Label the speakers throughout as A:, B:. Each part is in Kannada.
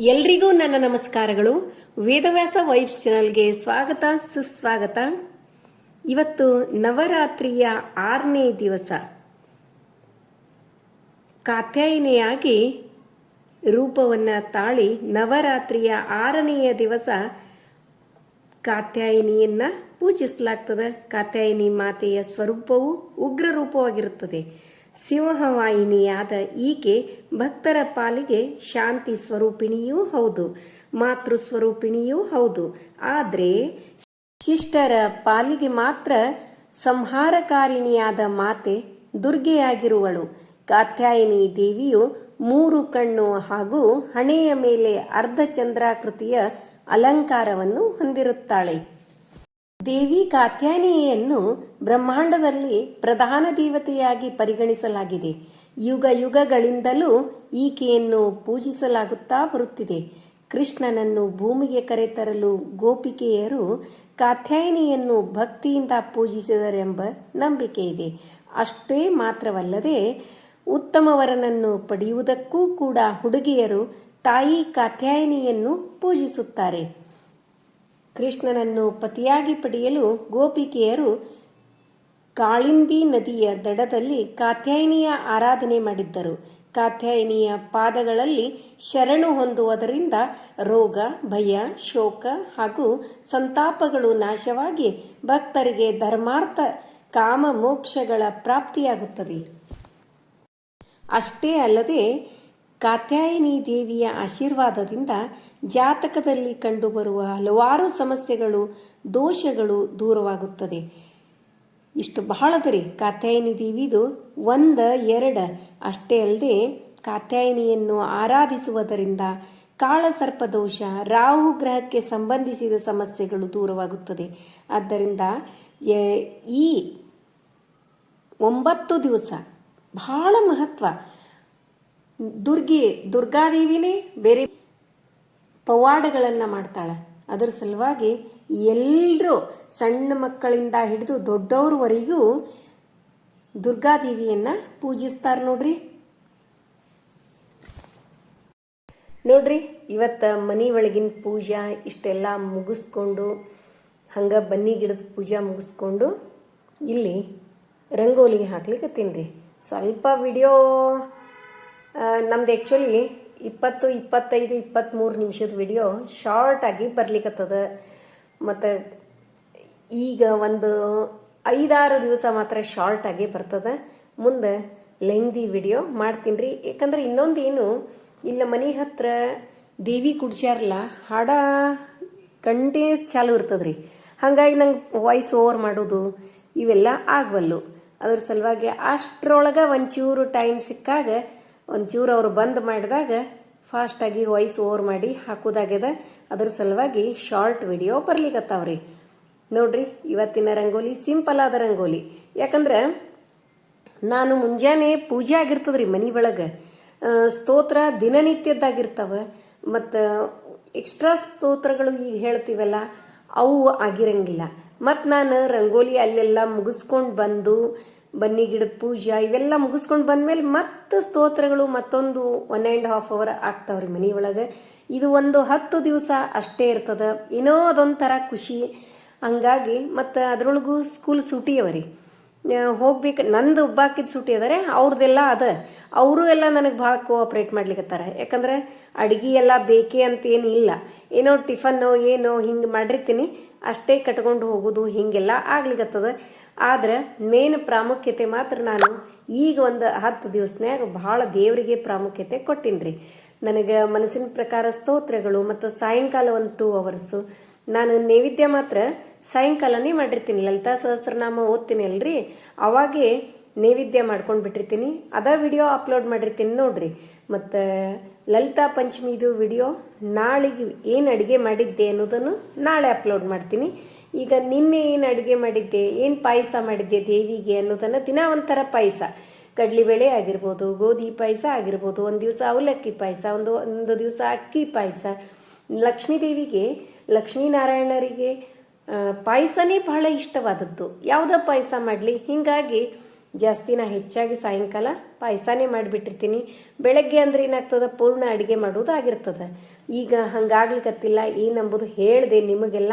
A: ಎಲ್ರಿಗೂ ನನ್ನ ನಮಸ್ಕಾರಗಳು. ವೇದವ್ಯಾಸ ವೈಬ್ಸ್ ಚಾನಲ್ಗೆ ಸ್ವಾಗತ, ಸುಸ್ವಾಗತ. ಇವತ್ತು ನವರಾತ್ರಿಯ ಆರನೇ ದಿವಸ. ಕಾತ್ಯಾಯಿನಿಯಾಗಿ ರೂಪವನ್ನು ತಾಳಿ ನವರಾತ್ರಿಯ ಆರನೆಯ ದಿವಸ ಕಾತ್ಯಾಯಿನಿಯನ್ನ ಪೂಜಿಸಲಾಗ್ತದೆ. ಕಾತ್ಯಾಯಿನಿ ಮಾತೆಯ ಸ್ವರೂಪವು ಉಗ್ರ ರೂಪವಾಗಿರುತ್ತದೆ ಸಿಂಹವಾಹಿನಿಯಾದ ಈಕೆ ಭಕ್ತರ ಪಾಲಿಗೆ ಶಾಂತಿ ಸ್ವರೂಪಿಣಿಯೂ ಹೌದು, ಮಾತೃ ಸ್ವರೂಪಿಣಿಯೂ ಹೌದು. ಆದರೆ ಶಿಷ್ಟರ ಪಾಲಿಗೆ ಮಾತ್ರ ಸಂಹಾರಕಾರಿಣಿಯಾದ ಮಾತೆ ದುರ್ಗೆಯಾಗಿರುವಳು. ಕಾತ್ಯಾಯಿನಿ ದೇವಿಯು ಮೂರು ಕಣ್ಣು ಹಾಗೂ ಹಣೆಯ ಮೇಲೆ ಅರ್ಧಚಂದ್ರಾಕೃತಿಯ ಅಲಂಕಾರವನ್ನು ಹೊಂದಿರುತ್ತಾಳೆ. ದೇವಿ ಕಾತ್ಯಾಯನಿಯನ್ನು ಬ್ರಹ್ಮಾಂಡದಲ್ಲಿ ಪ್ರಧಾನ ದೇವತೆಯಾಗಿ ಪರಿಗಣಿಸಲಾಗಿದೆ. ಯುಗ ಯುಗಗಳಿಂದಲೂ ಈಕೆಯನ್ನು ಪೂಜಿಸಲಾಗುತ್ತಾ ಬರುತ್ತಿದೆ. ಕೃಷ್ಣನನ್ನು ಭೂಮಿಗೆ ಕರೆತರಲು ಗೋಪಿಕೆಯರು ಕಾತ್ಯಾಯನಿಯನ್ನು ಭಕ್ತಿಯಿಂದ ಪೂಜಿಸಿದರೆಂಬ ನಂಬಿಕೆ ಇದೆ. ಅಷ್ಟೇ ಮಾತ್ರವಲ್ಲದೆ ಉತ್ತಮ ವರನನ್ನು ಪಡೆಯುವುದಕ್ಕೂ ಕೂಡ ಹುಡುಗಿಯರು ತಾಯಿ ಕಾತ್ಯಾಯನಿಯನ್ನು ಪೂಜಿಸುತ್ತಾರೆ. ಕೃಷ್ಣನನ್ನು ಪತಿಯಾಗಿ ಪಡೆಯಲು ಗೋಪಿಕೆಯರು ಕಾಳಿಂದಿ ನದಿಯ ದಡದಲ್ಲಿ ಕಾತ್ಯಾಯಿನಿಯ ಆರಾಧನೆ ಮಾಡಿದ್ದರು. ಕಾತ್ಯಾಯಿನಿಯ ಪಾದಗಳಲ್ಲಿ ಶರಣು ಹೊಂದುವುದರಿಂದ ರೋಗ, ಭಯ, ಶೋಕ ಹಾಗೂ ಸಂತಾಪಗಳು ನಾಶವಾಗಿ ಭಕ್ತರಿಗೆ ಧರ್ಮಾರ್ಥ ಕಾಮ ಮೋಕ್ಷಗಳ ಪ್ರಾಪ್ತಿಯಾಗುತ್ತದೆ. ಅಷ್ಟೇ ಅಲ್ಲದೆ ಕಾತ್ಯಾಯಿನಿ ದೇವಿಯ ಆಶೀರ್ವಾದದಿಂದ ಜಾತಕದಲ್ಲಿ ಕಂಡುಬರುವ ಹಲವಾರು ಸಮಸ್ಯೆಗಳು, ದೋಷಗಳು ದೂರವಾಗುತ್ತದೆ. ಇಷ್ಟು ಬಹಳದರಿ ಕಾತ್ಯಾಯಿನಿ ದೇವಿದು ಒಂದ, ಎರಡ ಅಷ್ಟೇ ಅಲ್ಲದೆ ಕಾತ್ಯಾಯಿನಿಯನ್ನು ಆರಾಧಿಸುವುದರಿಂದ ಕಾಳಸರ್ಪ ದೋಷ, ರಾಹು ಗ್ರಹಕ್ಕೆ ಸಂಬಂಧಿಸಿದ ಸಮಸ್ಯೆಗಳು ದೂರವಾಗುತ್ತದೆ. ಆದ್ದರಿಂದ ಈ ಒಂಬತ್ತು ದಿವಸ ಬಹಳ ಮಹತ್ವ. ದುರ್ಗಿ, ದುರ್ಗಾದೇವಿನೇ ಬೇರೆ ಪವಾಡಗಳನ್ನು ಮಾಡ್ತಾಳೆ. ಅದರ ಸಲುವಾಗಿ ಎಲ್ಲರೂ ಸಣ್ಣ ಮಕ್ಕಳಿಂದ ಹಿಡಿದು ದೊಡ್ಡವ್ರವರೆಗೂ ದುರ್ಗಾದೇವಿಯನ್ನ ಪೂಜಿಸ್ತಾರೆ ನೋಡ್ರಿ. ನೋಡ್ರಿ, ಇವತ್ತು ಮನೆ ಒಳಗಿನ ಪೂಜಾ ಇಷ್ಟೆಲ್ಲ ಮುಗಿಸ್ಕೊಂಡು, ಹಂಗೆ ಬನ್ನಿ ಗಿಡದ ಪೂಜಾ ಮುಗಿಸ್ಕೊಂಡು ಇಲ್ಲಿ ರಂಗೋಲಿಗೆ ಹಾಕ್ಲಿಕ್ಕೆ ತಿನ್ರಿ ಸ್ವಲ್ಪ ವಿಡಿಯೋ ನಮ್ದು ಆ್ಯಕ್ಚುಲಿ ಇಪ್ಪತ್ತು, ಇಪ್ಪತ್ತೈದು ಇಪ್ಪತ್ತ್ಮೂರು ನಿಮಿಷದ ವಿಡಿಯೋ ಶಾರ್ಟಾಗಿ ಬರ್ಲಿಕ್ಕತ್ತದ ಮತ್ತು ಈಗ ಒಂದು ಐದಾರು ದಿವಸ ಮಾತ್ರ ಶಾರ್ಟಾಗಿ ಬರ್ತದೆ. ಮುಂದೆ ಲೆಂಗ್ದಿ ವಿಡಿಯೋ ಮಾಡ್ತೀನಿ ರೀ ಯಾಕಂದ್ರೆ ಇನ್ನೊಂದು ಏನು, ಇಲ್ಲ ಮನೆ ಹತ್ರ ದೇವಿ ಕುಡ್ಸ್ಯಾರಲ್ಲ ಹಾಡ ಕಂಟಿನ್ಯೂಸ್ ಚಾಲು ಇರ್ತದ್ರಿ. ಹಾಗಾಗಿ ನಂಗೆ ವಾಯ್ಸ್ ಓವರ್ ಮಾಡೋದು ಇವೆಲ್ಲ ಆಗವಲ್ಲು. ಅದ್ರ ಸಲುವಾಗಿ ಅಷ್ಟರೊಳಗೆ ಒಂಚೂರು ಟೈಮ್ ಸಿಕ್ಕಾಗ ಒಂಚೂರು ಅವರು ಬಂದ್ ಮಾಡಿದಾಗ ಫಾಸ್ಟಾಗಿ ವಾಯ್ಸ್ ಓವರ್ ಮಾಡಿ ಹಾಕೋದಾಗ್ಯದ. ಅದ್ರ ಸಲುವಾಗಿ ಶಾರ್ಟ್ ವಿಡಿಯೋ ಬರ್ಲಿಕ್ಕತ್ತಾವ್ರಿ ನೋಡ್ರಿ, ಇವತ್ತಿನ ರಂಗೋಲಿ ಸಿಂಪಲ್ ಆದ ರಂಗೋಲಿ. ಯಾಕಂದ್ರೆ ನಾನು ಮುಂಜಾನೆ ಪೂಜೆ ಆಗಿರ್ತದ್ರಿ ಮನೆ ಒಳಗೆ. ಸ್ತೋತ್ರ ದಿನನಿತ್ಯದ್ದಾಗಿರ್ತಾವ, ಮತ್ತು ಎಕ್ಸ್ಟ್ರಾ ಸ್ತೋತ್ರಗಳು ಈಗ ಹೇಳ್ತೀವಲ್ಲ, ಅವು ಆಗಿರಂಗಿಲ್ಲ. ಮತ್ತು ನಾನು ರಂಗೋಲಿ ಅಲ್ಲೆಲ್ಲ ಮುಗಿಸ್ಕೊಂಡು ಬಂದು ಬನ್ನಿ ಗಿಡದ ಪೂಜೆ, ಇವೆಲ್ಲ ಮುಗಿಸ್ಕೊಂಡು ಬಂದ್ಮೇಲೆ ಮತ್ತೆ ಸ್ತೋತ್ರಗಳು ಮತ್ತೊಂದು ಒನ್ ಆ್ಯಂಡ್ ಹಾಫ್ ಅವರ್ ಆಗ್ತಾವ್ರಿ ಒಳಗೆ. ಇದು ಒಂದು ಹತ್ತು ದಿವಸ ಅಷ್ಟೇ ಇರ್ತದ. ಏನೋ ಅದೊಂಥರ ಖುಷಿ. ಹಂಗಾಗಿ ಮತ್ತು ಅದರೊಳಗೂ ಸ್ಕೂಲ್ ಸೂಟಿ ಅವರಿ. ಹೋಗ್ಬೇಕು. ನಂದು ಒಬ್ಬಾಕಿದ ಸೂಟಿ ಅದಾರೆ ಅವ್ರದ್ದೆಲ್ಲ ಅದ. ಅವರು ಎಲ್ಲ ನನಗೆ ಭಾಳ ಕೋಆಪ್ರೇಟ್ ಮಾಡ್ಲಿಕತ್ತಾರ. ಯಾಕಂದ್ರೆ ಅಡಿಗೆ ಎಲ್ಲ ಬೇಕೇ ಅಂತ ಏನು ಇಲ್ಲ. ಏನೋ ಟಿಫನ್ನು, ಏನೋ ಹಿಂಗೆ ಮಾಡಿರ್ತೀನಿ. ಅಷ್ಟೇ ಕಟ್ಕೊಂಡು ಹೋಗೋದು, ಹಿಂಗೆಲ್ಲ ಆಗ್ಲಿಕತ್ತದ. ಆದ್ರೆ ಮೇನ್ ಪ್ರಾಮುಖ್ಯತೆ ಮಾತ್ರ ನಾನು ಈಗ ಒಂದು ಹತ್ತು ದಿವಸನ್ಯಾಗ ಭಾಳ ದೇವರಿಗೆ ಪ್ರಾಮುಖ್ಯತೆ ಕೊಟ್ಟಿನ್ರಿ. ನನಗೆ ಮನಸ್ಸಿನ ಪ್ರಕಾರ ಸ್ತೋತ್ರಗಳು ಮತ್ತು ಸಾಯಂಕಾಲ ಒಂದು ಟೂ ಅವರ್ಸು ನಾನು ನೈವೇದ್ಯ ಮಾತ್ರ ಸಾಯಂಕಾಲನೇ ಮಾಡಿರ್ತೀನಿ. ಲಲಿತಾ ಸಹಸ್ರನಾಮ ಓದ್ತೀನಿ ಅಲ್ರಿ. ಅವಾಗೇ ನೈವೇದ್ಯ ಮಾಡ್ಕೊಂಡು ಬಿಟ್ಟಿರ್ತೀನಿ. ಅದ ವಿಡಿಯೋ ಅಪ್ಲೋಡ್ ಮಾಡಿರ್ತೀನಿ ನೋಡ್ರಿ. ಮತ್ತು ಲಲಿತಾ ಪಂಚಮಿದು ವಿಡಿಯೋ ನಾಳೆಗೆ ಏನು ಅಡುಗೆ ಮಾಡಿದ್ದೆ ಅನ್ನೋದನ್ನು ನಾಳೆ ಅಪ್ಲೋಡ್ ಮಾಡ್ತೀನಿ. ಈಗ ನಿನ್ನೆ ಏನು ಅಡುಗೆ ಮಾಡಿದ್ದೆ? ಏನು ಪಾಯಸ ಮಾಡಿದ್ದೆ ದೇವಿಗೆ ಅನ್ನೋದನ್ನು ದಿನ ಒಂಥರ ಪಾಯಸ ಕಡಲೆಬೇಳೆ ಆಗಿರ್ಬೋದು, ಗೋಧಿ ಪಾಯಸ ಆಗಿರ್ಬೋದು, ಒಂದು ದಿವಸ ಅವಲಕ್ಕಿ ಪಾಯಸ, ಒಂದು ಒಂದು ದಿವಸ ಅಕ್ಕಿ ಪಾಯಸ. ಲಕ್ಷ್ಮೀ ದೇವಿಗೆ ಲಕ್ಷ್ಮೀನಾರಾಯಣರಿಗೆ ಪಾಯಸನೇ ಬಹಳ ಇಷ್ಟವಾದದ್ದು. ಯಾವುದೋ ಪಾಯಸ ಮಾಡಲಿ? ಹೀಗಾಗಿ ಜಾಸ್ತಿ ನಾ ಹೆಚ್ಚಾಗಿ ಸಾಯಂಕಾಲ ಪಾಯಸನೇ ಮಾಡಿಬಿಟ್ಟಿರ್ತೀನಿ. ಬೆಳಗ್ಗೆ ಅಂದ್ರೆ ಏನಾಗ್ತದೆ? ಪೂರ್ಣ ಅಡುಗೆ ಮಾಡುವುದಾಗಿರ್ತದ ಈಗ ಹಂಗಾಗ್ಲಿಕ್ಕತ್ತಿಲ್ಲ ಏನಂಬುದು ಹೇಳಿದೆ ನಿಮಗೆಲ್ಲ.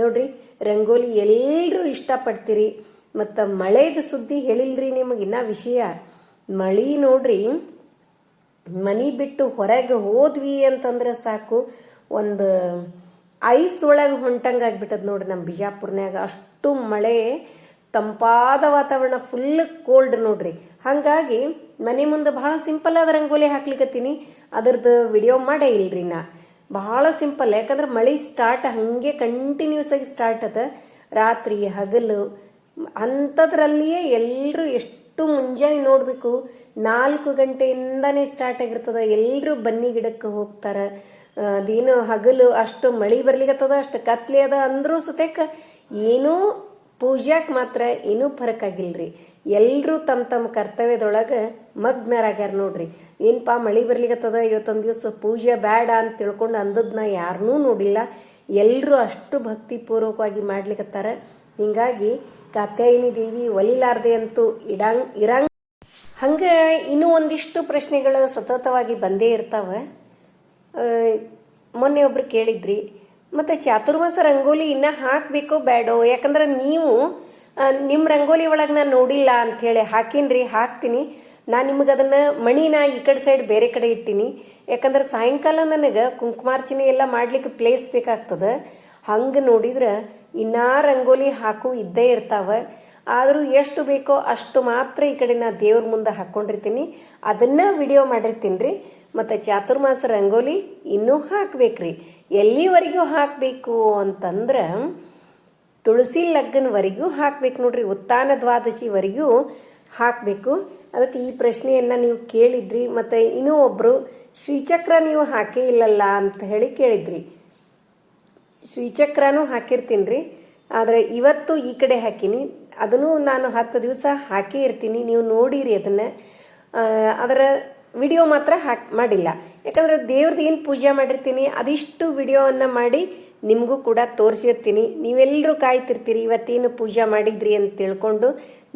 A: ನೋಡ್ರಿ, ರಂಗೋಲಿ ಎಲ್ಲರೂ ಇಷ್ಟಪಡ್ತೀರಿ, ಮತ್ತು ಮಳೆದು ಸುದ್ದಿ ಹೇಳಿಲ್ರಿ ನಿಮಗೆ ಇನ್ನ ವಿಷಯ. ಮಳಿ ನೋಡ್ರಿ, ಮನಿ ಬಿಟ್ಟು ಹೊರಗೆ ಹೋದ್ವಿ ಅಂತಂದ್ರೆ ಸಾಕು, ಒಂದು ಐಸ್ ಒಳಗೆ ಹೊಂಟಂಗೆ ಆಗ್ಬಿಟ್ಟದ ನೋಡ್ರಿ ನಮ್ಮ ಬಿಜಾಪುರ್ನ್ಯಾಗ. ಅಷ್ಟು ಮಳೆ, ತಂಪಾದ ವಾತಾವರಣ ಫುಲ್ ಕೋಲ್ಡ್ ನೋಡ್ರಿ. ಹಾಗಾಗಿ ಮನೆ ಮುಂದೆ ಭಾಳ ಸಿಂಪಲ್ ಆದ ರಂಗೋಲಿ ಹಾಕ್ಲಿಕತ್ತೀನಿ. ಅದ್ರದ್ದು ವಿಡಿಯೋ ಮಾಡೇ ಇಲ್ರಿ ನಾ. ಭಾಳ ಸಿಂಪಲ್, ಯಾಕಂದ್ರೆ ಮಳೆ ಸ್ಟಾರ್ಟ್ ಹಾಗೆ ಕಂಟಿನ್ಯೂಸ್ ಆಗಿ ಸ್ಟಾರ್ಟ್ ಅದ. ರಾತ್ರಿ ಹಗಲು, ಅಂಥದ್ರಲ್ಲಿಯೇ ಎಲ್ಲರೂ ಎಷ್ಟು ಮುಂಜಾನೆ ನೋಡಬೇಕು, ನಾಲ್ಕು ಗಂಟೆಯಿಂದನೇ ಸ್ಟಾರ್ಟ್ ಆಗಿರ್ತದ ಎಲ್ಲರೂ ಬನ್ನಿ ಗಿಡಕ್ಕೆ ಹೋಗ್ತಾರೆ. ಅದೇನು ಹಗಲು ಅಷ್ಟು ಮಳಿ ಬರ್ಲಿಕ್ಕತ್ತದ ಅಷ್ಟು ಕತ್ಲಿ ಅದ ಅಂದರೂ ಸತೇಕ ಏನೂ ಪೂಜಾಕ್ ಮಾತ್ರ ಏನೂ ರೀ ಎಲ್ಲರೂ ತಮ್ಮ ತಮ್ಮ ಕರ್ತವ್ಯದೊಳಗೆ ಮಗ್ನರಾಗ್ಯಾರ ನೋಡ್ರಿ. ಏನಪ್ಪಾ ಮಳಿ ಬರ್ಲಿಕ್ಕತ್ತದ ಇವತ್ತೊಂದು ದಿವಸ ಪೂಜೆ ಬೇಡ ಅಂತ ತಿಳ್ಕೊಂಡು ಅಂದದ್ನ ಯಾರನ್ನೂ ನೋಡಿಲ್ಲ. ಎಲ್ಲರೂ ಅಷ್ಟು ಭಕ್ತಿಪೂರ್ವಕವಾಗಿ ಮಾಡ್ಲಿಕ್ಕತ್ತಾರ ಹಿಂಗಾಗಿ ಕಾತ್ಯಾಯಿನಿ ದೇವಿ ಒಲಿಲಾರ್ದೆ ಅಂತೂ ಇಡಂಗ್ ಇರಂಗ್. ಹಂಗೆ ಇನ್ನೂ ಒಂದಿಷ್ಟು ಪ್ರಶ್ನೆಗಳು ಸತತವಾಗಿ ಬಂದೇ ಇರ್ತಾವೆ. ಮೊನ್ನೆ ಒಬ್ರು ಕೇಳಿದ್ರಿ ಮತ್ತು ಚಾತುರ್ಮಾಸ ರಂಗೋಲಿ ಇನ್ನ ಹಾಕಬೇಕೋ ಬೇಡೋ ಯಾಕಂದ್ರೆ ನೀವು ನಿಮ್ಮ ರಂಗೋಲಿ ಒಳಗೆ ನಾನು ನೋಡಿಲ್ಲ ಅಂತ ಹೇಳಿ ಹಾಕಿನ್ರಿ, ಹಾಕ್ತೀನಿ. ನಾನು ನಿಮಗೆ ಅದನ್ನು ಮಣಿನ ಈ ಕಡೆ ಸೈಡ್ ಬೇರೆ ಕಡೆ ಇಟ್ಟೀನಿ. ಯಾಕಂದ್ರೆ ಸಾಯಂಕಾಲ ನನಗೆ ಕುಂಕುಮಾರ್ಚನೆ ಎಲ್ಲ ಮಾಡ್ಲಿಕ್ಕೆ ಪ್ಲೇಸ್ ಬೇಕಾಗ್ತದೆ. ಹಂಗೆ ನೋಡಿದ್ರೆ ಇನ್ನೂ ರಂಗೋಲಿ ಹಾಕು ಇದ್ದೇ ಇರ್ತಾವೆ. ಆದರೂ ಎಷ್ಟು ಬೇಕೋ ಅಷ್ಟು ಮಾತ್ರ ಈ ಕಡೆ ನಾ ದೇವ್ರ ಮುಂದೆ ಹಾಕ್ಕೊಂಡಿರ್ತೀನಿ ಅದನ್ನ ವಿಡಿಯೋ ಮಾಡಿರ್ತೀನಿ ರೀ ಮತ್ತು ಚಾತುರ್ಮಾಸ ರಂಗೋಲಿ ಇನ್ನೂ ಹಾಕ್ಬೇಕ್ರಿ. ಎಲ್ಲಿವರೆಗೂ ಹಾಕಬೇಕು ಅಂತಂದ್ರೆ ತುಳಸಿ ಲಗ್ನವರೆಗೂ ಹಾಕಬೇಕು ನೋಡ್ರಿ, ಉತ್ತಾನ ದ್ವಾದಶಿವರೆಗೂ ಹಾಕಬೇಕು. ಅದಕ್ಕೆ ಈ ಪ್ರಶ್ನೆಯನ್ನು ನೀವು ಕೇಳಿದ್ರಿ, ಮತ್ತು ಇನ್ನೂ ಒಬ್ಬರು ಶ್ರೀಚಕ್ರ ನೀವು ಹಾಕೇ ಇಲ್ಲಲ್ಲ ಅಂತ ಹೇಳಿ ಕೇಳಿದ್ರಿ. ಶ್ರೀಚಕ್ರನೂ ಹಾಕಿರ್ತೀನಿ ರೀ ಆದರೆ ಇವತ್ತು ಈ ಕಡೆ ಹಾಕೀನಿ, ಅದನ್ನು ನಾನು ಹತ್ತು ದಿವಸ ಹಾಕೇ ಇರ್ತೀನಿ, ನೀವು ನೋಡಿರಿ ಅದನ್ನು. ಅದರ ವಿಡಿಯೋ ಮಾತ್ರ ಹಾಕ್ ಮಾಡಿಲ್ಲ. ಯಾಕಂದ್ರೆ ದೇವ್ರದ್ದು ಏನು ಪೂಜೆ ಮಾಡಿರ್ತೀನಿ, ಅದಿಷ್ಟು ವಿಡಿಯೋವನ್ನು ಮಾಡಿ ನಿಮಗೂ ಕೂಡ ತೋರಿಸಿರ್ತೀನಿ. ನೀವೆಲ್ಲರೂ ಕಾಯ್ತಿರ್ತೀರಿ, ಇವತ್ತೇನು ಪೂಜೆ ಮಾಡಿದ್ರಿ ಅಂತ ತಿಳ್ಕೊಂಡು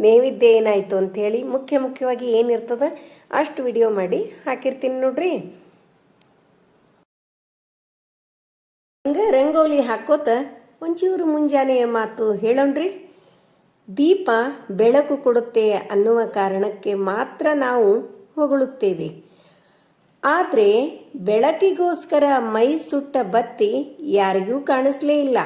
A: ನೈವೇದ್ಯ ಏನಾಯಿತು ಅಂಥೇಳಿ ಮುಖ್ಯ ಮುಖ್ಯವಾಗಿ ಏನಿರ್ತದ ಅಷ್ಟು ವಿಡಿಯೋ ಮಾಡಿ ಹಾಕಿರ್ತೀನಿ ನೋಡ್ರಿ. ಹಂಗೆ ರಂಗೋಲಿ ಹಾಕೋತ ಒಂಚೂರು ಮುಂಜಾನೆಯ ಮಾತು ಹೇಳೋಣ್ರಿ. ದೀಪ ಬೆಳಕು ಕೊಡುತ್ತೆ ಅನ್ನುವ ಕಾರಣಕ್ಕೆ ಮಾತ್ರ ನಾವು ಹೊಗಳುತ್ತೇವೆ ಆದರೆ ಬೆಳಕಿಗೋಸ್ಕರ ಮೈ ಸುಟ್ಟ ಬತ್ತಿ ಯಾರಿಗೂ ಕಾಣಿಸಲೇ ಇಲ್ಲ.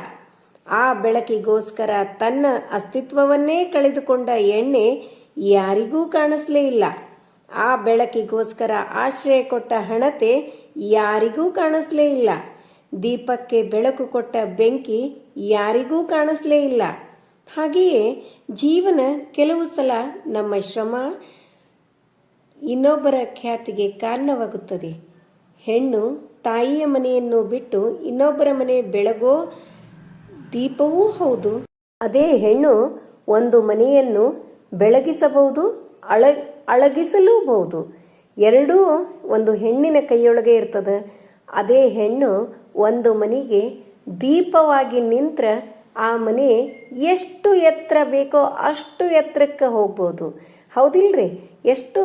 A: ಆ ಬೆಳಕಿಗೋಸ್ಕರ ತನ್ನ ಅಸ್ತಿತ್ವವನ್ನೇ ಕಳೆದುಕೊಂಡ ಎಣ್ಣೆ ಯಾರಿಗೂ ಕಾಣಿಸಲೇ ಇಲ್ಲ. ಆ ಬೆಳಕಿಗೋಸ್ಕರ ಆಶ್ರಯ ಕೊಟ್ಟ ಹಣತೆ ಯಾರಿಗೂ ಕಾಣಿಸಲೇ ಇಲ್ಲ. ದೀಪಕ್ಕೆ ಬೆಳಕು ಕೊಟ್ಟ ಬೆಂಕಿ ಯಾರಿಗೂ ಕಾಣಿಸಲೇ ಇಲ್ಲ. ಹಾಗೆಯೇ ಜೀವನ ಕೆಲವು ಸಲ ನಮ್ಮ ಶ್ರಮ ಇನ್ನೊಬ್ಬರ ಖ್ಯಾತಿಗೆ ಕಾರಣವಾಗುತ್ತದೆ. ಹೆಣ್ಣು ತಾಯಿಯ ಮನೆಯನ್ನು ಬಿಟ್ಟು ಇನ್ನೊಬ್ಬರ ಮನೆ ಬೆಳಗೋ ದೀಪವೂ ಹೌದು. ಅದೇ ಹೆಣ್ಣು ಒಂದು ಮನೆಯನ್ನು ಬೆಳಗಿಸಬಹುದು, ಅಳ, ಅಳಗಿಸಲೂಬಹುದು. ಎರಡೂ ಒಂದು ಹೆಣ್ಣಿನ ಕೈಯೊಳಗೆ ಇರ್ತದೆ. ಅದೇ ಹೆಣ್ಣು ಒಂದು ಮನೆಗೆ ದೀಪವಾಗಿ ನಿಂತ್ರ ಆ ಮನೆ ಎಷ್ಟು ಎತ್ತರ ಬೇಕೋ ಅಷ್ಟು ಎತ್ತರಕ್ಕೆ ಹೋಗ್ಬೋದು. ಹೌದಿಲ್ರಿ? ಎಷ್ಟು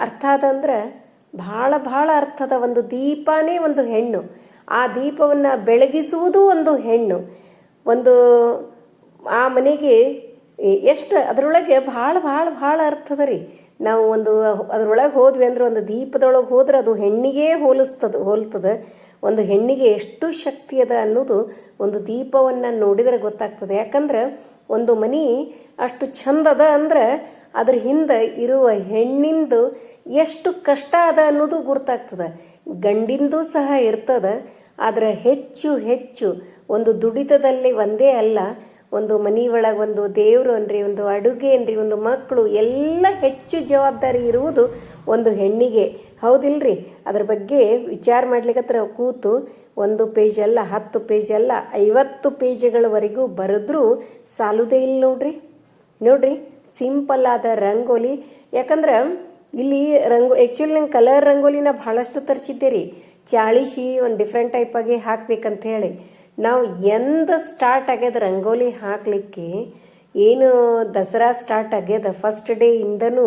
A: ಅರ್ಥ ಅದಂದ್ರೆ ಭಾಳ ಭಾಳ ಅರ್ಥದ ಒಂದು ದೀಪನೇ ಒಂದು ಹೆಣ್ಣು. ಆ ದೀಪವನ್ನು ಬೆಳಗಿಸುವುದು ಒಂದು ಹೆಣ್ಣು. ಒಂದು, ಆ ಮನೆಗೆ ಎಷ್ಟು, ಅದರೊಳಗೆ ಭಾಳ ಭಾಳ ಭಾಳ ಅರ್ಥದ ರೀ ನಾವು ಒಂದು, ಅದರೊಳಗೆ ಹೋದ್ವಿ ಅಂದ್ರೆ ಒಂದು ದೀಪದೊಳಗೆ ಹೋದ್ರೆ ಅದು ಹೆಣ್ಣಿಗೆ ಹೋಲಿಸ್ತದ, ಹೋಲ್ತದೆ. ಒಂದು ಹೆಣ್ಣಿಗೆ ಎಷ್ಟು ಶಕ್ತಿ ಅದ ಅನ್ನೋದು ಒಂದು ದೀಪವನ್ನು ನೋಡಿದರೆ ಗೊತ್ತಾಗ್ತದೆ. ಯಾಕಂದ್ರೆ ಒಂದು ಮನೆ ಅಷ್ಟು ಚಂದದ ಅಂದ್ರೆ ಅದ್ರ ಹಿಂದೆ ಇರುವ ಹೆಣ್ಣಿಂದು ಎಷ್ಟು ಕಷ್ಟ ಅದ ಅನ್ನೋದು ಗುರ್ತಾಗ್ತದೆ. ಗಂಡಿಂದು ಸಹ ಇರ್ತದೆ, ಆದರೆ ಹೆಚ್ಚು ಹೆಚ್ಚು ಒಂದು ದುಡಿತದಲ್ಲಿ ಒಂದೇ ಅಲ್ಲ, ಒಂದು ಮನೆ ಒಳಗೆ ಒಂದು ದೇವರು ಅನ್ರಿ ಒಂದು ಅಡುಗೆ ಅನ್ರಿ ಒಂದು ಮಕ್ಕಳು ಎಲ್ಲ ಹೆಚ್ಚು ಜವಾಬ್ದಾರಿ ಇರುವುದು ಒಂದು ಹೆಣ್ಣಿಗೆ. ಹೌದಿಲ್ರಿ? ಅದ್ರ ಬಗ್ಗೆ ವಿಚಾರ ಮಾಡ್ಲಿಕ್ಕತ್ರ ಕೂತು ಒಂದು ಪೇಜ್ ಅಲ್ಲ, ಹತ್ತು ಪೇಜ್ ಅಲ್ಲ, ಐವತ್ತು ಪೇಜ್ಗಳವರೆಗೂ ಬರೆದ್ರೂ ಸಾಲುದೇ ಇಲ್ಲ ನೋಡ್ರಿ. ನೋಡ್ರಿ? ಸಿಂಪಲ್ ಆದ ರಂಗೋಲಿ. ಯಾಕಂದ್ರೆ ಇಲ್ಲಿ ರಂಗೋ ಆ್ಯಕ್ಚುಲಿ ನಂಗೆ ಕಲರ್ ರಂಗೋಲಿನ ಭಾಳಷ್ಟು ತರಿಸಿದ್ದೆ ರೀ ಚಾಳಿಸಿ ಒಂದು ಡಿಫ್ರೆಂಟ್ ಟೈಪಾಗಿ ಹಾಕ್ಬೇಕಂತ ಹೇಳಿ. ನಾವು ಎಂದ ಸ್ಟಾರ್ಟ್ ಆಗ್ಯದ ರಂಗೋಲಿ ಹಾಕಲಿಕ್ಕೆ ಏನು ದಸರಾ ಸ್ಟಾರ್ಟ್ ಆಗ್ಯದ? ಫಸ್ಟ್ ಡೇ ಇಂದನೂ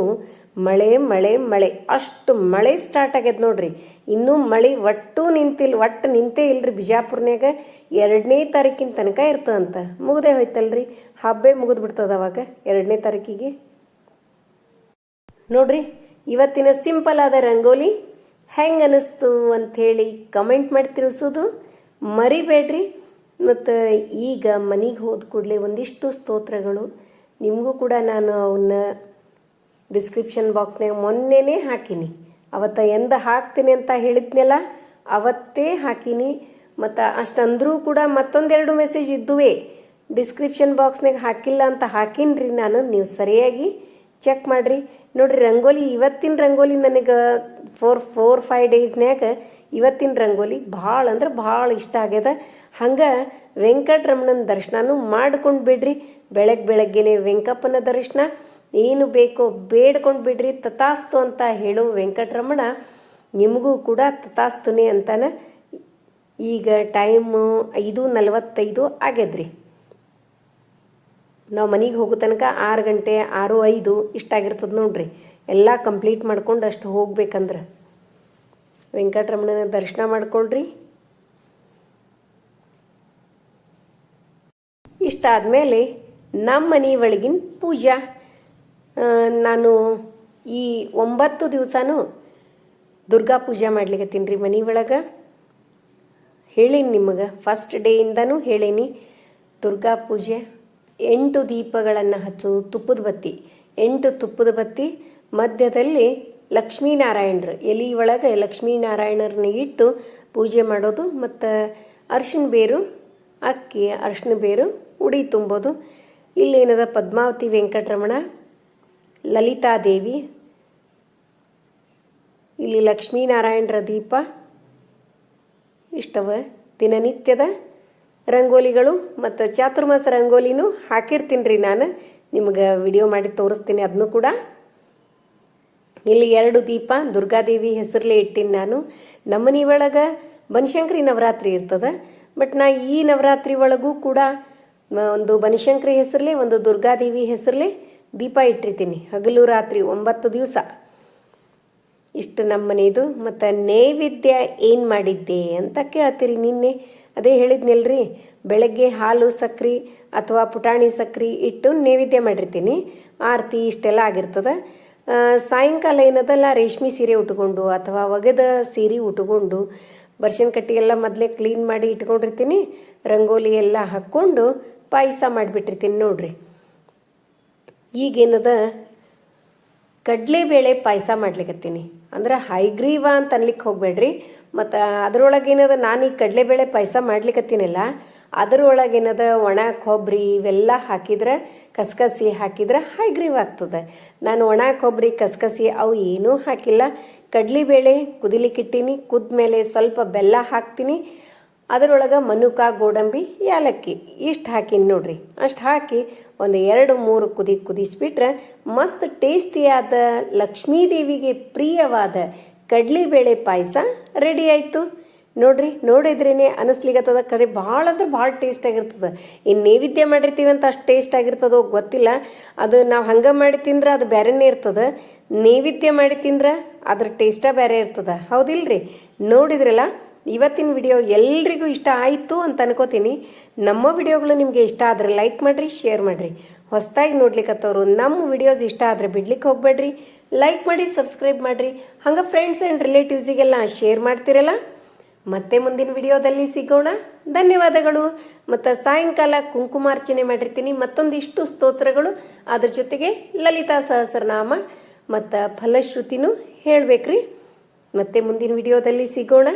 A: ಮಳೆ ಮಳೆ ಮಳೆ. ಅಷ್ಟು ಮಳೆ ಸ್ಟಾರ್ಟ್ ಆಗ್ಯದ ನೋಡ್ರಿ. ಇನ್ನೂ ಮಳೆ ಒಟ್ಟು ನಿಂತಿಲ್ಲ ಒಟ್ಟು ನಿಂತೇ ಇಲ್ರಿ ಬಿಜಾಪುರ್ನ್ಯಾಗ. ಎರಡನೇ ತಾರೀಕಿನ ತನಕ ಇರ್ತದಂತ. ಮುಗ್ದೇ ಹೋಯ್ತಲ್ರಿ. ಹಬ್ಬೆ ಮುಗಿದು ಬಿಡ್ತದ ಅವಾಗ, ಎರಡನೇ ತಾರೀಕಿಗೆ. ನೋಡ್ರಿ, ಇವತ್ತಿನ ಸಿಂಪಲ್ ಆದ ರಂಗೋಲಿ ಹೆಂಗೆ ಅಂತ ಅಂಥೇಳಿ ಕಮೆಂಟ್ ಮಾಡಿ ತಿಳಿಸೋದು ಮರಿಬೇಡ್ರಿ. ಮತ್ತು ಈಗ ಮನೆಗೆ ಹೋದ ಕೂಡಲೇ ಒಂದಿಷ್ಟು ಸ್ತೋತ್ರಗಳು. ನಿಮಗೂ ಕೂಡ ನಾನು ಅವನ್ನ ಡಿಸ್ಕ್ರಿಪ್ಷನ್ ಬಾಕ್ಸ್ನಾಗ ಮೊನ್ನೆನೇ ಹಾಕೀನಿ. ಅವತ್ತ ಎಂದ ಹಾಕ್ತೀನಿ ಅಂತ ಹೇಳಿದ್ನಲ್ಲ, ಅವತ್ತೇ ಹಾಕೀನಿ. ಮತ್ತು ಅಷ್ಟಂದರೂ ಕೂಡ ಮತ್ತೊಂದೆರಡು ಮೆಸೇಜ್ ಇದ್ದುವೇ. ಡಿಸ್ಕ್ರಿಪ್ಷನ್ ಬಾಕ್ಸ್ನಾಗ ಹಾಕಿಲ್ಲ ಅಂತ ಹಾಕೀನ್ರಿ ನಾನು, ನೀವು ಸರಿಯಾಗಿ ಚೆಕ್ ಮಾಡಿರಿ. ನೋಡ್ರಿ ರಂಗೋಲಿ, ಇವತ್ತಿನ ರಂಗೋಲಿ ನನಗೆ ಫೋರ್ ಫೋರ್ ಫೈವ್ ಡೇಸ್ನ್ಯಾಗ ಇವತ್ತಿನ ರಂಗೋಲಿ ಭಾಳ ಅಂದ್ರೆ ಭಾಳ ಇಷ್ಟ ಆಗ್ಯದ. ಹಂಗೆ ವೆಂಕಟರಮಣನ ದರ್ಶನನೂ ಮಾಡ್ಕೊಂಡು ಬಿಡ್ರಿ. ಬೆಳಗ್ಗೆ ಬೆಳಗ್ಗೆನೆ ವೆಂಕಪ್ಪನ ದರ್ಶನ. ಏನು ಬೇಕೋ ಬೇಡ್ಕೊಂಡು ಬಿಡ್ರಿ, ತಥಾಸ್ತು ಅಂತ ಹೇಳೋ ವೆಂಕಟರಮಣ. ನಿಮಗೂ ಕೂಡ ತಥಾಸ್ತುನೇ ಅಂತಾನೆ. ಈಗ ಟೈಮು ಐದು ನಲವತ್ತೈದು ಆಗ್ಯದ್ರಿ. ನಾವು ಮನೆಗೆ ಹೋಗೋ ತನಕ ಆರು ಗಂಟೆ, ಆರು, ಐದು ಇಷ್ಟಾಗಿರ್ತದೆ ನೋಡ್ರಿ. ಎಲ್ಲ ಕಂಪ್ಲೀಟ್ ಮಾಡ್ಕೊಂಡು ಅಷ್ಟು ಹೋಗ್ಬೇಕಂದ್ರೆ. ವೆಂಕಟರಮಣನ ದರ್ಶನ ಮಾಡ್ಕೊಳ್ರಿ. ಇಷ್ಟಾದಮೇಲೆ ನಮ್ಮ ಮನೆ ಒಳಗಿನ ಪೂಜಾ. ನಾನು ಈ ಒಂಬತ್ತು ದಿವಸನೂ ದುರ್ಗಾ ಪೂಜೆ ಮಾಡ್ಲಿಕ್ಕೆ ರೀ ಮನೆ ಒಳಗೆ. ಹೇಳೀನಿ ನಿಮಗೆ ಫಸ್ಟ್ ಡೇಯಿಂದನೂ ಹೇಳೀನಿ ದುರ್ಗಾ ಪೂಜೆ. ಎಂಟು ದೀಪಗಳನ್ನು ಹಚ್ಚೋದು ತುಪ್ಪದ ಬತ್ತಿ. ಎಂಟು ತುಪ್ಪದ ಬತ್ತಿ, ಮಧ್ಯದಲ್ಲಿ ಲಕ್ಷ್ಮೀನಾರಾಯಣರು. ಎಲಿ ಒಳಗೆ ಲಕ್ಷ್ಮೀನಾರಾಯಣರನ್ನ ಇಟ್ಟು ಪೂಜೆ ಮಾಡೋದು, ಮತ್ತು ಅರ್ಶಿನ ಬೇರು, ಅಕ್ಕಿ ಅರ್ಶಿನ ಬೇರು ಉಡಿ ತುಂಬೋದು. ಇಲ್ಲೇನದ ಪದ್ಮಾವತಿ ವೆಂಕಟರಮಣ, ಲಲಿತಾದೇವಿ, ಇಲ್ಲಿ ಲಕ್ಷ್ಮೀನಾರಾಯಣರ ದೀಪ, ಇಷ್ಟವ ದಿನನಿತ್ಯದ ರಂಗೋಲಿಗಳು ಮತ್ತು ಚಾತುರ್ಮಾಸ ರಂಗೋಲಿನೂ ಹಾಕಿರ್ತೀನಿ ರೀ ನಾನು. ನಿಮಗೆ ವಿಡಿಯೋ ಮಾಡಿ ತೋರಿಸ್ತೀನಿ ಅದನ್ನು ಕೂಡ. ಇಲ್ಲಿ ಎರಡು ದೀಪ, ದುರ್ಗಾದೇವಿ ಹೆಸರಲ್ಲೇ ಇಟ್ಟಿನಿ ನಾನು. ನಮ್ಮನಿ ಒಳಗೆ ಬನಶಂಕರಿ ನವರಾತ್ರಿ ಇರ್ತದೆ. ಬಟ್ ನಾ ಈ ನವರಾತ್ರಿ ಒಳಗೂ ಕೂಡ ಒಂದು ಬನಶಂಕರಿ ಹೆಸರಲ್ಲೇ ಒಂದು ದುರ್ಗಾದೇವಿ ಹೆಸರಲ್ಲೇ ದೀಪ ಇಟ್ಟಿರ್ತೀನಿ. ಹಗಲು ರಾತ್ರಿ ಒಂಬತ್ತು ದಿವಸ. ಇಷ್ಟು ನಮ್ಮ ಮನೆಯದು ಮತ್ತು ನೈವೇದ್ಯ ಏನು ಮಾಡಿದ್ದೆ ಅಂತ ಕೇಳ್ತೀರಿ ನಿನ್ನೆ. ಅದೇ ಹೇಳಿದ್ನಲ್ರಿ, ಬೆಳಗ್ಗೆ ಹಾಲು ಸಕ್ರೆ ಅಥವಾ ಪುಟಾಣಿ ಸಕ್ರೆ ಇಟ್ಟು ನೈವೇದ್ಯ ಮಾಡಿರ್ತೀನಿ. ಆರತಿ ಇಷ್ಟೆಲ್ಲ ಆಗಿರ್ತದೆ. ಸಾಯಂಕಾಲ ಏನದಲ್ಲ, ರೇಷ್ಮೆ ಸೀರೆ ಉಟ್ಕೊಂಡು ಅಥವಾ ಒಗೆದ ಸೀರೆ ಉಟ್ಕೊಂಡು ಬರ್ಶನ್ ಕಟ್ಟಿ ಎಲ್ಲ ಮೊದಲೇ ಕ್ಲೀನ್ ಮಾಡಿ ಇಟ್ಕೊಂಡಿರ್ತೀನಿ. ರಂಗೋಲಿ ಎಲ್ಲ ಹಾಕ್ಕೊಂಡು ಪಾಯಸ ಮಾಡಿಬಿಟ್ಟಿರ್ತೀನಿ ನೋಡ್ರಿ. ಈಗೇನದ, ಕಡಲೆಬೇಳೆ ಪಾಯಸ ಮಾಡ್ಲಿಕತ್ತೀನಿ. ಅಂದ್ರೆ ಹೈಗ್ರೀವ ಅಂತ ಅನ್ಲಿಕ್ಕೆ ಹೋಗ್ಬೇಡ್ರಿ. ಮತ್ತು ಅದರೊಳಗೇನದ ನಾನು ಈ ಕಡಲೆಬೇಳೆ ಪಾಯಸ ಅದರೊಳಗೆ ಅದರೊಳಗೇನದ ಒಣ ಕೊಬ್ಬರಿ ಇವೆಲ್ಲ ಹಾಕಿದ್ರೆ ಕಸಕಸಿ ಹಾಕಿದ್ರೆ ಹೈಗ್ರೀವ್ ಆಗ್ತದೆ. ನಾನು ಒಣ ಕೊಬ್ಬರಿ ಕಸಕಸಿ ಅವು ಏನೂ ಹಾಕಿಲ್ಲ. ಕಡಲೆಬೇಳೆ ಕುದಿಲಿಕ್ಕಿಟ್ಟೀನಿ ಕುದ್ಮೇಲೆ ಸ್ವಲ್ಪ ಬೆಲ್ಲ ಹಾಕ್ತೀನಿ. ಅದರೊಳಗೆ ಮನುಕ, ಗೋಡಂಬಿ ಏಲಕ್ಕಿ ಇಷ್ಟು ಹಾಕಿನಿ ನೋಡ್ರಿ. ಅಷ್ಟು ಹಾಕಿ ಒಂದು ಎರಡು ಮೂರು ಕುದಿ ಕುದಿಸ್ಬಿಟ್ರೆ ಮಸ್ತ್ ಟೇಸ್ಟಿಯಾದ ಲಕ್ಷ್ಮೀದೇವಿಗೆ ಪ್ರಿಯವಾದ ಕಡಲೆಬೇಳೆ ಪಾಯಸ ರೆಡಿ ಆಯಿತು. ನೋಡ್ರಿ ನೋಡಿದ್ರೇ ಅನಿಸ್ಲಿಗತ್ತದ. ಕರೆ ಭಾಳ ಅಂದ್ರೆ ಭಾಳ ಟೇಸ್ಟ್ ಆಗಿರ್ತದೆ ಇನ್ನು ನೈವೇದ್ಯ ಮಾಡಿರ್ತೀವಿ ಅಂತ ಅಷ್ಟು ಟೇಸ್ಟ್ ಆಗಿರ್ತದೋ ಗೊತ್ತಿಲ್ಲ. ಅದು ನಾವು ಹಂಗೆ ಮಾಡಿ ತಿಂದ್ರೆ ಅದು ಬೇರೆನೇ ಇರ್ತದೆ. ನೈವೇದ್ಯ ಮಾಡಿ ತಿಂದ್ರೆ ಅದ್ರ ಟೇಸ್ಟ ಬೇರೆ ಇರ್ತದೆ. ಹೌದಿಲ್ರಿ? ನೋಡಿದ್ರಲ್ಲ? ಇವತ್ತಿನ ವಿಡಿಯೋ ಎಲ್ರಿಗೂ ಇಷ್ಟ ಆಯಿತು ಅಂತ ಅನ್ಕೋತೀನಿ. ನಮ್ಮ ವಿಡಿಯೋಗಳು ನಿಮಗೆ ಇಷ್ಟ ಆದರೆ ಲೈಕ್ ಮಾಡಿರಿ ಶೇರ್ ಮಾಡಿರಿ. ಹೊಸದಾಗಿ ನೋಡ್ಲಿಕ್ಕತ್ತವರು ನಮ್ಮ ವಿಡಿಯೋಸ್ ಇಷ್ಟ ಆದರೆ ಬಿಡ್ಲಿಕ್ಕೆ ಹೋಗಬೇಡ್ರಿ. ಲೈಕ್ ಮಾಡಿ ಸಬ್ಸ್ಕ್ರೈಬ್ ಮಾಡಿರಿ. ಹಂಗೆ ಫ್ರೆಂಡ್ಸ್ ಆ್ಯಂಡ್ ರಿಲೇಟಿವ್ಸಿಗೆಲ್ಲ ಶೇರ್ ಮಾಡ್ತಿರಲ್ಲ? ಮತ್ತೆ ಮುಂದಿನ ವಿಡಿಯೋದಲ್ಲಿ ಸಿಗೋಣ. ಧನ್ಯವಾದಗಳು. ಮತ್ತು ಸಾಯಂಕಾಲ ಕುಂಕುಮಾರ್ಚನೆ ಮಾಡಿರ್ತೀನಿ. ಮತ್ತೊಂದಿಷ್ಟು ಸ್ತೋತ್ರಗಳು. ಅದ್ರ ಜೊತೆಗೆ ಲಲಿತಾ ಸಹಸ್ರನಾಮ ಮತ್ತು ಫಲಶ್ರುತಿನೂ ಹೇಳಬೇಕ್ರಿ. ಮತ್ತೆ ಮುಂದಿನ ವಿಡಿಯೋದಲ್ಲಿ ಸಿಗೋಣ.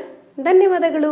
A: ಧನ್ಯವಾದಗಳು.